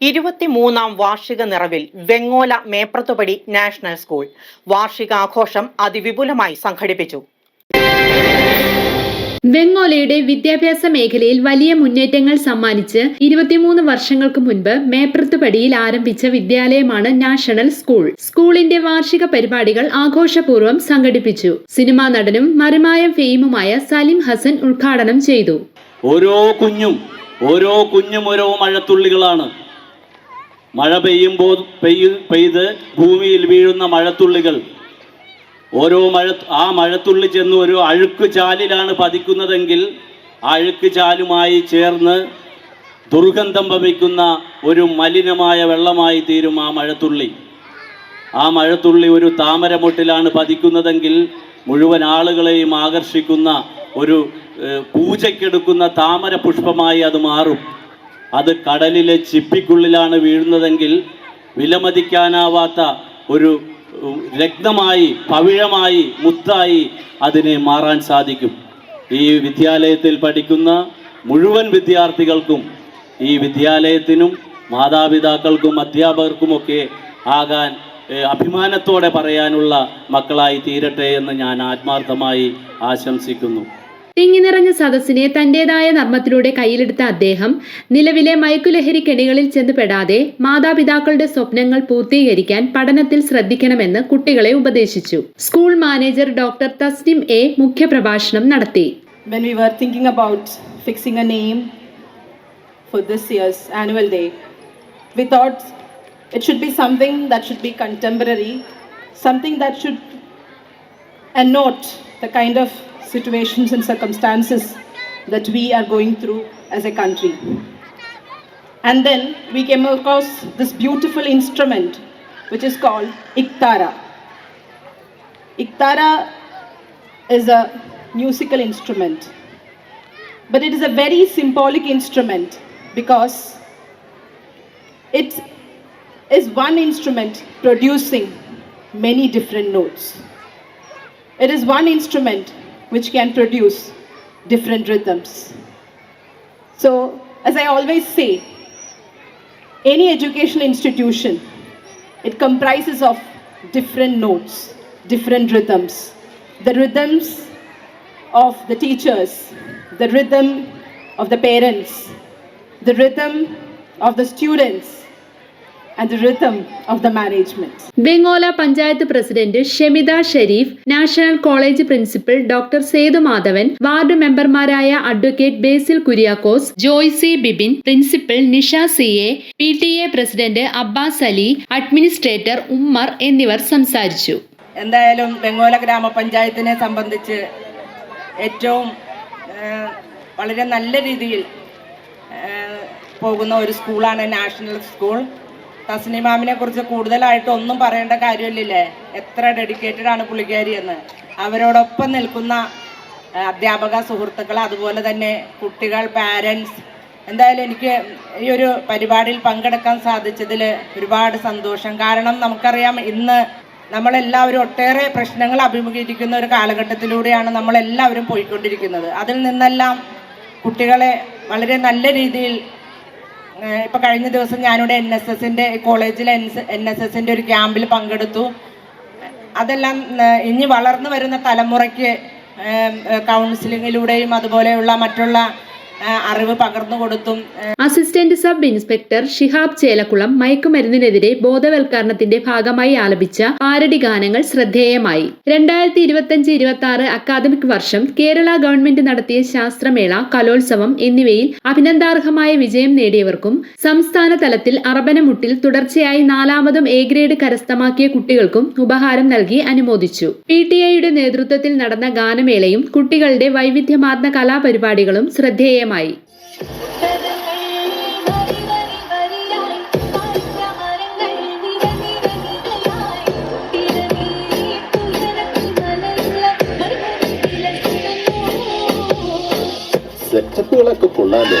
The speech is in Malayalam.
ഇരുപത്തിമൂന്നാം വാർഷിക നിറവിൽ വെങ്ങോല മേപ്രത്തുപടി നാഷണൽ സ്കൂൾ വാർഷികാഘോഷം അതിവിപുലമായി സംഘടിപ്പിച്ചു. വെങ്ങോലയുടെ വിദ്യാഭ്യാസ മേഖലയിൽ വലിയ മുന്നേറ്റങ്ങൾ സമ്മാനിച്ച് ഇരുപത്തിമൂന്ന് വർഷങ്ങൾക്ക് മുൻപ് മേപ്രത്തുപടിയിൽ ആരംഭിച്ച വിദ്യാലയമാണ് നാഷണൽ സ്കൂൾ. സ്കൂളിന്റെ വാർഷിക പരിപാടികൾ ആഘോഷപൂർവം സംഘടിപ്പിച്ചു. സിനിമാ നടനും മറിമായ ഫെയിമുമായ സലിം ഹസൻ ഉദ്ഘാടനം ചെയ്തു. ഓരോ കുഞ്ഞും ഓരോ കുഞ്ഞും ഓരോ മഴത്തുള്ളികളാണ്. മഴ പെയ്യുമ്പോൾ പെയ്യ് പെയ്ത് ഭൂമിയിൽ വീഴുന്ന മഴത്തുള്ളികൾ. ഓരോ മഴ ആ മഴത്തുള്ളി ചെന്ന് ഒരു അഴുക്ക് ചാലിലാണ് പതിക്കുന്നതെങ്കിൽ അഴുക്ക് ചാലുമായി ചേർന്ന് ദുർഗന്ധം ഭവിക്കുന്ന ഒരു മലിനമായ വെള്ളമായി തീരും ആ മഴത്തുള്ളി. ആ മഴത്തുള്ളി ഒരു താമരമൊട്ടിലാണ് പതിക്കുന്നതെങ്കിൽ മുഴുവൻ ആളുകളെയും ആകർഷിക്കുന്ന ഒരു പൂജയ്ക്കെടുക്കുന്ന താമര പുഷ്പമായി അത് മാറും. അത് കടലിലെ ചിപ്പിക്കുള്ളിലാണ് വീഴുന്നതെങ്കിൽ വിലമതിക്കാനാവാത്ത ഒരു രക്തമായി പവിഴമായി മുത്തായി അതിനെ മാറാൻ സാധിക്കും. ഈ വിദ്യാലയത്തിൽ പഠിക്കുന്ന മുഴുവൻ വിദ്യാർത്ഥികൾക്കും ഈ വിദ്യാലയത്തിനും മാതാപിതാക്കൾക്കും അധ്യാപകർക്കുമൊക്കെ ആകാൻ അഭിമാനത്തോടെ പറയാനുള്ള മക്കളായി തീരട്ടെ എന്ന് ഞാൻ ആത്മാർത്ഥമായി ആശംസിക്കുന്നു. തിങ്ങി നിറഞ്ഞ സദസ്സിനെ തന്റേതായ നർമ്മത്തിലൂടെ കയ്യിലെടുത്ത അദ്ദേഹം നിലവിലെ മയക്കുലഹരി കെണികളിൽ ചെന്ന് പെടാതെ മാതാപിതാക്കളുടെ സ്വപ്നങ്ങൾ പൂർത്തീകരിക്കാൻ പഠനത്തിൽ ശ്രദ്ധിക്കണമെന്ന് കുട്ടികളെ ഉപദേശിച്ചു school manager doctor Tasnim A മുഖ്യപ്രഭാഷണം നടത്തി when we were thinking about fixing a name for this year's annual day, we thought it should be something that should be contemporary, something that should annote the kind of situations and circumstances that we are going through as a country. And then we came across this beautiful instrument which is called Iktara. Iktara is a musical instrument, but it is a very symbolic instrument because it is one instrument producing many different notes. It is one instrument which can produce different rhythms. So, as I always say, any educational institution it comprises of different notes different rhythms the rhythms of the teachers the rhythm of the parents the rhythm of the students and the rhythm of the management. Bengola panchayat president Shemitha Shereef national college principal doctor Sethu Madhavan ward മെമ്പർമാരായ advocate Basil Kuriakose Joicy Bibin principal Nisha C A P T A president Abbas Ali administrator Ummer എന്നിവർ സംസാരിച്ചു. എന്തായാലും ബംഗോല ഗ്രാമപഞ്ചായത്തിനെ സംബന്ധിച്ച് ഏറ്റവും വളരെ നല്ല രീതിയിൽ പോകുന്ന ഒരു സ്കൂളാണ് നാഷണൽ സ്കൂൾ. തസ്നിമാമിനെ കുറിച്ച് കൂടുതലായിട്ട് ഒന്നും പറയേണ്ട കാര്യമില്ലല്ലേ? എത്ര ഡെഡിക്കേറ്റഡ് ആണ് പുള്ളിക്കാരി എന്ന്. അവരോടൊപ്പം നിൽക്കുന്ന അധ്യാപക സുഹൃത്തുക്കൾ അതുപോലെ തന്നെ കുട്ടികൾ പാരൻസ് എന്തായാലും എനിക്ക് ഈ ഒരു പരിപാടിയിൽ പങ്കെടുക്കാൻ സാധിച്ചതിൽ ഒരുപാട് സന്തോഷം. കാരണം നമുക്കറിയാം ഇന്ന് നമ്മളെല്ലാവരും ഒട്ടേറെ പ്രശ്നങ്ങൾ അഭിമുഖീകരിക്കുന്ന ഒരു കാലഘട്ടത്തിലൂടെയാണ് നമ്മളെല്ലാവരും പോയിക്കൊണ്ടിരിക്കുന്നത്. അതിൽ നിന്നെല്ലാം കുട്ടികളെ വളരെ നല്ല രീതിയിൽ ഇപ്പൊ കഴിഞ്ഞ ദിവസം ഞാനിവിടെ എൻ എസ് എസിന്റെ കോളേജിലെ എൻ എസ് എസിന്റെ ഒരു ക്യാമ്പിൽ പങ്കെടുത്തു. അതെല്ലാം ഇനി വളർന്നു വരുന്ന തലമുറയ്ക്ക് കൗൺസിലിങ്ങിലൂടെയും അതുപോലെയുള്ള മറ്റുള്ള അറിവ് പകർന്നു കൊടുത്തും assistant sub inspector Shihab Chelakkulam മയക്കുമരുന്നിനെതിരെ ബോധവൽക്കരണത്തിന്റെ ഭാഗമായി ആലപിച്ച പാരടി ഗാനങ്ങൾ ശ്രദ്ധേയമായി. രണ്ടായിരത്തി ഇരുപത്തിയഞ്ച് ഇരുപത്തി ആറ് അക്കാദമിക് വർഷം കേരള ഗവൺമെന്റ് നടത്തിയ ശാസ്ത്രമേള കലോത്സവം എന്നിവയിൽ അഭിനന്ദാർഹമായ വിജയം നേടിയവർക്കും സംസ്ഥാന തലത്തിൽ അറബനമുട്ടിൽ തുടർച്ചയായി നാലാമതും എ ഗ്രേഡ് കരസ്ഥമാക്കിയ കുട്ടികൾക്കും ഉപഹാരം നൽകി അനുമോദിച്ചു. പി ടി ഐയുടെ നേതൃത്വത്തിൽ നടന്ന ഗാനമേളയും കുട്ടികളുടെ വൈവിധ്യമാർന്ന കലാപരിപാടികളും ശ്രദ്ധേയമായി. സെറ്റപ്പുകളൊക്കെ കൊള്ളാലോ.